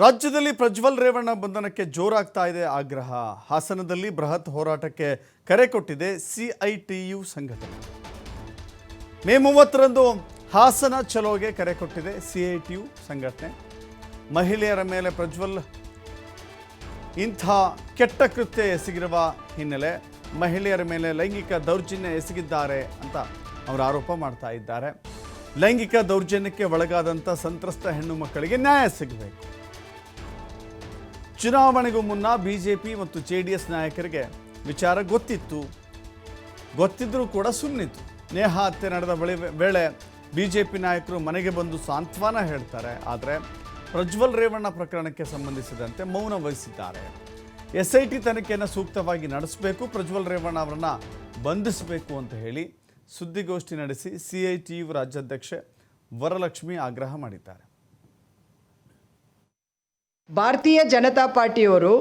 ರಾಜ್ಯದಲ್ಲಿ ಪ್ರಜ್ವಲ್ ರೇವಣ್ಣ ಬಂಧನಕ್ಕೆ ಜೋರಾಗ್ತಾ ಇದೆ ಆಗ್ರಹ. ಹಾಸನದಲ್ಲಿ ಬೃಹತ್ ಹೋರಾಟಕ್ಕೆ ಕರೆ ಕೊಟ್ಟಿದೆ ಸಿಐಟಿಯು ಸಂಘಟನೆ. ಮೇ ಮೂವತ್ತರಂದು ಹಾಸನ ಚಲೋಗೆ ಕರೆ ಕೊಟ್ಟಿದೆ ಸಿಐಟಿಯು ಸಂಘಟನೆ. ಮಹಿಳೆಯರ ಮೇಲೆ ಪ್ರಜ್ವಲ್ ಇಂಥ ಕೆಟ್ಟ ಕೃತ್ಯ ಎಸಗಿರುವ ಹಿನ್ನೆಲೆ ಮಹಿಳೆಯರ ಮೇಲೆ ಲೈಂಗಿಕ ದೌರ್ಜನ್ಯ ಎಸಗಿದ್ದಾರೆ ಅಂತ ಅವರು ಆರೋಪ ಮಾಡ್ತಾ ಇದ್ದಾರೆ. ಲೈಂಗಿಕ ದೌರ್ಜನ್ಯಕ್ಕೆ ಒಳಗಾದಂಥ ಸಂತ್ರಸ್ತ ಹೆಣ್ಣು ಮಕ್ಕಳಿಗೆ ನ್ಯಾಯ ಸಿಗಬೇಕು. ಚುನಾವಣೆಗೂ ಮುನ್ನ ಬಿಜೆಪಿ ಮತ್ತು ಜೆ ಡಿ ಎಸ್ ನಾಯಕರಿಗೆ ವಿಚಾರ ಗೊತ್ತಿತ್ತು. ಗೊತ್ತಿದ್ದರೂ ಕೂಡ ಸುಮ್ಮನಿತ್ತು ನೇಹ ಹತ್ಯೆ ನಡೆದ ಬಳಿ ವೇಳೆ ಬಿಜೆಪಿ ನಾಯಕರು ಮನೆಗೆ ಬಂದು ಸಾಂತ್ವನ ಹೇಳ್ತಾರೆ. ಆದರೆ ಪ್ರಜ್ವಲ್ ರೇವಣ್ಣ ಪ್ರಕರಣಕ್ಕೆ ಸಂಬಂಧಿಸಿದಂತೆ ಮೌನ ವಹಿಸಿದ್ದಾರೆ. ಎಸ್ ಐ ಟಿ ತನಿಖೆಯನ್ನು ಸೂಕ್ತವಾಗಿ ನಡೆಸಬೇಕು, ಪ್ರಜ್ವಲ್ ರೇವಣ್ಣ ಅವರನ್ನು ಬಂಧಿಸಬೇಕು ಅಂತ ಹೇಳಿ ಸುದ್ದಿಗೋಷ್ಠಿ ನಡೆಸಿ ಸಿ ಐ ಟಿ ಯು ರಾಜ್ಯಾಧ್ಯಕ್ಷೆ ವರಲಕ್ಷ್ಮಿ ಆಗ್ರಹ ಮಾಡಿದ್ದಾರೆ. ಭಾರತೀಯ ಜನತಾ ಪಾರ್ಟಿಯವರು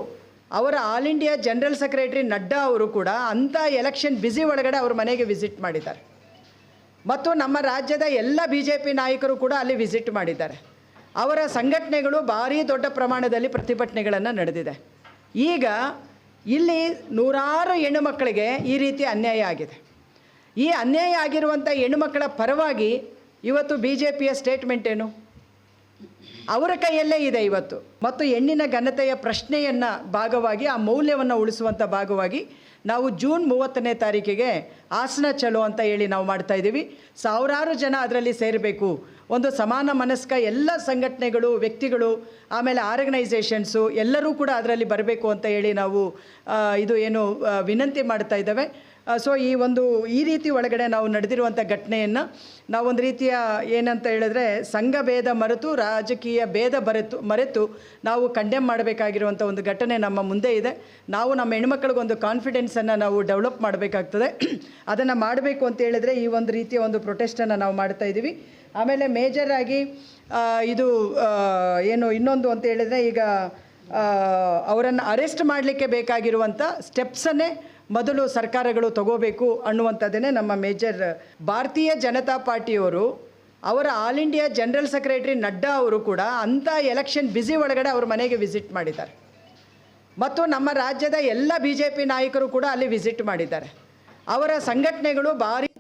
ಅವರ all India general secretary Nadda ಅವರು ಕೂಡ ಅಂಥ ಎಲೆಕ್ಷನ್ ಬ್ಯುಸಿ ಒಳಗಡೆ ಅವ್ರ ಮನೆಗೆ ವಿಸಿಟ್ ಮಾಡಿದ್ದಾರೆ. ಮತ್ತು ನಮ್ಮ ರಾಜ್ಯದ ಎಲ್ಲ ಬಿ ಜೆ ಪಿ ನಾಯಕರು ಕೂಡ ಅಲ್ಲಿ ವಿಸಿಟ್ ಮಾಡಿದ್ದಾರೆ. ಅವರ ಸಂಘಟನೆಗಳು ಭಾರೀ ದೊಡ್ಡ ಪ್ರಮಾಣದಲ್ಲಿ ಪ್ರತಿಭಟನೆಗಳನ್ನು ನಡೆದಿದೆ. ಈಗ ಇಲ್ಲಿ ನೂರಾರು ಹೆಣ್ಣು ಮಕ್ಕಳಿಗೆ ಈ ರೀತಿ ಅನ್ಯಾಯ ಆಗಿದೆ. ಈ ಅನ್ಯಾಯ ಆಗಿರುವಂಥ ಹೆಣ್ಣುಮಕ್ಕಳ ಪರವಾಗಿ ಇವತ್ತು ಬಿ ಜೆ ಪಿಯ ಸ್ಟೇಟ್ಮೆಂಟ್ ಏನು? ಅವರ ಕೈಯಲ್ಲೇ ಇದೆ ಇವತ್ತು. ಮತ್ತು ಹೆಣ್ಣಿನ ಘನತೆಯ ಪ್ರಶ್ನೆಯನ್ನು ಭಾಗವಾಗಿ, ಆ ಮೌಲ್ಯವನ್ನು ಉಳಿಸುವಂಥ ಭಾಗವಾಗಿ ನಾವು ಜೂನ್ ಮೂವತ್ತನೇ ತಾರೀಕಿಗೆ ಹಾಸನ ಚಲೋ ಅಂತ ಹೇಳಿ ನಾವು ಮಾಡ್ತಾ ಇದ್ದೀವಿ ಸಾವಿರಾರು ಜನ ಅದರಲ್ಲಿ ಸೇರಬೇಕು. ಒಂದು ಸಮಾನ ಮನಸ್ಕ ಎಲ್ಲ ಸಂಘಟನೆಗಳು, ವ್ಯಕ್ತಿಗಳು, ಆಮೇಲೆ ಆರ್ಗನೈಸೇಷನ್ಸು ಎಲ್ಲರೂ ಕೂಡ ಅದರಲ್ಲಿ ಬರಬೇಕು ಅಂತ ಹೇಳಿ ನಾವು ಇದು ಏನು ವಿನಂತಿ ಮಾಡ್ತಾ ಇದ್ದೇವೆ. ಸೊ ಈ ಒಂದು, ಈ ರೀತಿ ಒಳಗಡೆ ನಾವು ನಡೆದಿರುವಂಥ ಘಟನೆಯನ್ನು ನಾವೊಂದು ರೀತಿಯ ಏನಂತ ಹೇಳಿದ್ರೆ ಸಂಘ ಭೇದ ಮರೆತು ರಾಜಕೀಯ ಭೇದ ಬರೆತು, ಮರೆತು ನಾವು ಕಂಡೆಮ್ ಮಾಡಬೇಕಾಗಿರುವಂಥ ಒಂದು ಘಟನೆ ನಮ್ಮ ಮುಂದೆ ಇದೆ. ನಾವು ನಮ್ಮ ಹೆಣ್ಮಕ್ಳಿಗೊಂದು ಕಾನ್ಫಿಡೆನ್ಸನ್ನು ನಾವು ಡೆವಲಪ್ ಮಾಡಬೇಕಾಗ್ತದೆ. ಅದನ್ನು ಮಾಡಬೇಕು ಅಂತ ಹೇಳಿದ್ರೆ ಈ ಒಂದು ರೀತಿಯ ಒಂದು ಪ್ರೊಟೆಸ್ಟನ್ನು ನಾವು ಮಾಡ್ತಾ ಇದ್ದೀವಿ. ಆಮೇಲೆ ಮೇಜರ್ ಆಗಿ ಇದು ಏನು ಇನ್ನೊಂದು ಅಂತ ಹೇಳಿದ್ರೆ ಈಗ ಅವರನ್ನು ಅರೆಸ್ಟ್ ಮಾಡಲಿಕ್ಕೆ ಬೇಕಾಗಿರುವಂಥ ಸ್ಟೆಪ್ಸನ್ನೇ ಮೊದಲು ಸರ್ಕಾರಗಳು ತಗೋಬೇಕು ಅನ್ನುವಂಥದ್ದೇ ನಮ್ಮ ಮೇಜರ್ ಭಾರತೀಯ ಜನತಾ ಪಾರ್ಟಿಯವರು, ಅವರ all India general secretary Nadda ಅವರು ಕೂಡ ಅಂಥ ಎಲೆಕ್ಷನ್ ಬ್ಯುಸಿ ಒಳಗಡೆ ಅವ್ರ ಮನೆಗೆ ವಿಸಿಟ್ ಮಾಡಿದ್ದಾರೆ. ಮತ್ತು ನಮ್ಮ ರಾಜ್ಯದ ಎಲ್ಲ ಬಿ ಜೆ ನಾಯಕರು ಕೂಡ ಅಲ್ಲಿ ವಿಸಿಟ್ ಮಾಡಿದ್ದಾರೆ. ಅವರ ಸಂಘಟನೆಗಳು ಭಾರಿ